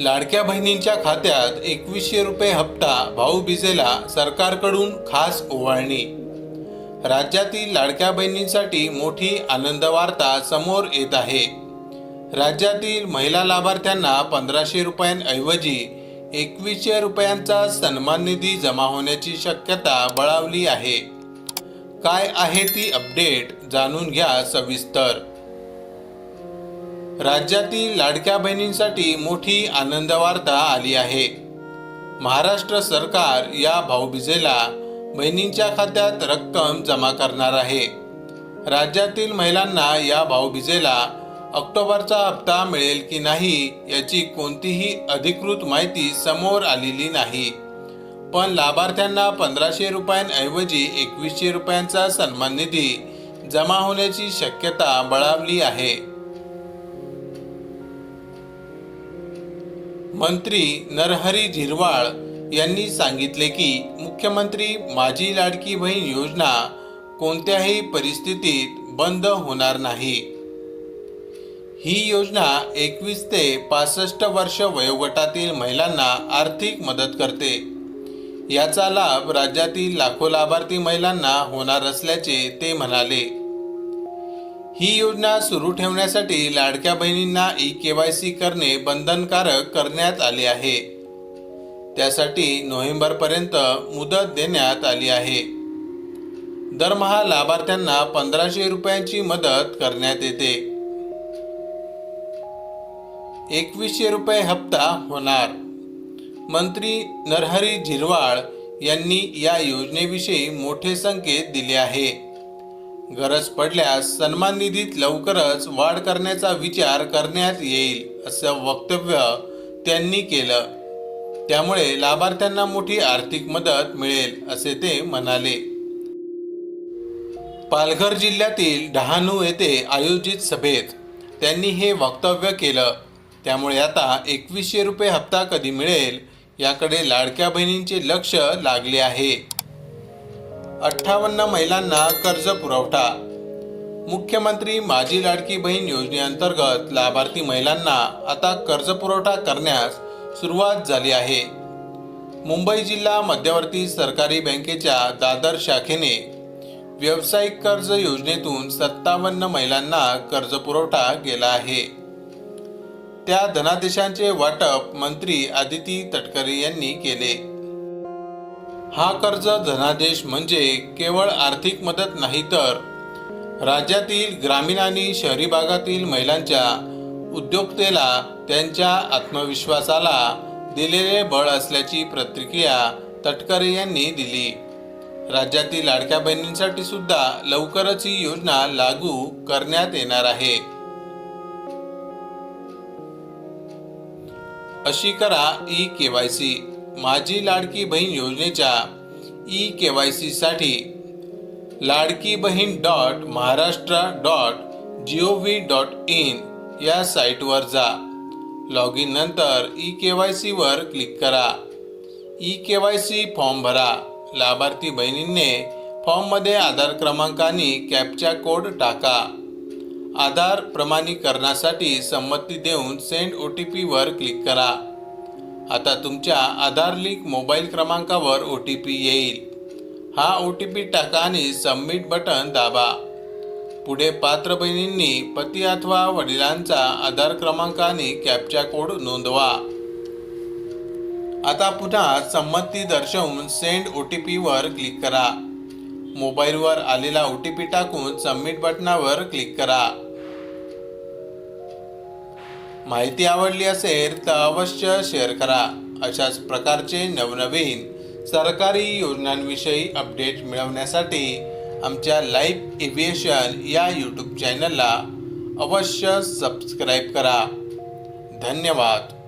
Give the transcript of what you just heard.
लाडक्या बहिणींच्या खात्यात एकवीसशे रुपये हप्ता भाऊबीजेला सरकारकडून खास ओवाळणी. राज्यातील लाडक्या बहिणींसाठी मोठी आनंद वार्ता समोर येत आहे. राज्यातील महिला लाभार्थ्यांना पंधराशे रुपयांऐवजी एकवीसशे रुपयांचा सन्मान निधी जमा होण्याची शक्यता बळावली आहे. काय आहे ती अपडेट जाणून घ्या सविस्तर. राज्यातील लाडक्या बहिणींसाठी मोठी आनंद वार्ता आली आहे. महाराष्ट्र सरकार या भाऊबीजेला बहिणींच्या खात्यात रक्कम जमा करणार आहे. राज्यातील महिलांना या भाऊबीजेला ऑक्टोबरचा हप्ता मिळेल की नाही याची कोणतीही अधिकृत माहिती समोर आलेली नाही. पण लाभार्थ्यांना पंधराशे रुपयांऐवजी एकवीसशे रुपयांचा सन्मान निधी जमा होण्याची शक्यता बळावली आहे. मंत्री नरहरी झिरवाळ यांनी सांगितले की मुख्यमंत्री माझी लाडकी बहीण योजना कोणत्याही परिस्थितीत बंद होणार नाही. ही योजना एकवीस ते पासष्ट वर्ष वयोगटातील महिलांना आर्थिक मदत करते. याचा लाभ राज्यातील लाखो लाभार्थी महिलांना होणार असल्याचे ते म्हणाले. ही योजना सुरू ठेवण्यासाठी लाडक्या बहिणींना ई के वाय सी करणे बंधनकारक करण्यात आले आहे. त्यासाठी नोव्हेंबरपर्यंत मुदत देण्यात आली आहे. दरमहा लाभार्थ्यांना पंधराशे रुपयांची मदत करण्यात येते. एकवीसशे रुपये हप्ता होणार. मंत्री नरहरी झिरवाळ यांनी या योजनेविषयी मोठे संकेत दिले आहे. गरज पडल्यास सन्मान निधीत लवकरच वाढ करण्याचा विचार करण्यात येईल असं वक्तव्य त्यांनी केलं. त्यामुळे लाभार्थ्यांना मोठी आर्थिक मदत मिळेल असे ते म्हणाले. पालघर जिल्ह्यातील डहाणू येथे आयोजित सभेत त्यांनी हे वक्तव्य केलं. त्यामुळे आता एकवीसशे रुपये हप्ता कधी मिळेल याकडे लाडक्या बहिणींचे लक्ष लागले आहे. अठ्ठावन्न महिलांना कर्ज पुरवठा. मुख्यमंत्री माझी लाडकी बहीण योजनेअंतर्गत लाभार्थी महिलांना आता कर्ज पुरवठा करण्यास सुरुवात झाली आहे. मुंबई जिल्हा मध्यवर्ती सरकारी बँकेच्या दादर शाखेने व्यावसायिक कर्ज योजनेतून सत्तावन्न महिलांना कर्ज पुरवठा केला आहे. त्या धनादेशांचे वाटप मंत्री आदिती तटकरे यांनी केले. हा कर्ज धनादेश म्हणजे केवळ आर्थिक मदत नाही तर राज्यातील ग्रामीण आणि शहरी भागातील महिलांच्या उद्योगतेला त्यांच्या आत्मविश्वासाला दिलेले बळ असल्याची प्रतिक्रिया तटकरे यांनी दिली. राज्यातील लाडक्या बहिणींसाठी सुद्धा लवकरच ही योजना लागू करण्यात येणार आहे. अशी करा ई के वाय सी. माझी लाडकी बहीण योजनेच्या E K वायसाठी Ladki Bahin dot Maharashtra dot G O V dot in या साईटवर जा. लॉग इन नंतर ई के वाय सीवर क्लिक करा. E K Y C form भरा. लाभार्थी बहिणींनी फॉर्ममध्ये आधार क्रमांक आणि कॅपचा कोड टाका. आधार प्रमाणीकरणासाठी संमती देऊन सेंड ओ टी पीवर क्लिक करा. आता तुमच्या आधार लिंक मोबाईल क्रमांकावर ओ टी पी येईल. हा ओ टी पी टाका आणि सबमिट बटन दाबा. पुढे पात्र बहिणींनी पती अथवा वडिलांचा आधार क्रमांक आणि कॅपचा कोड नोंदवा. आता पुन्हा संमती दर्शवून सेंड ओ टी पीवर क्लिक करा. मोबाईलवर आलेला ओ टी पी टाकून सबमिट बटनावर क्लिक करा. माहिती आवडली असेल तर अवश्य शेअर करा. अशाच प्रकारचे नवनवीन सरकारी योजनांविषयी अपडेट मिळवण्यासाठी आमच्या लाईफ एव्हिएशन या यूट्यूब चॅनलला अवश्य सबस्क्राईब करा. धन्यवाद.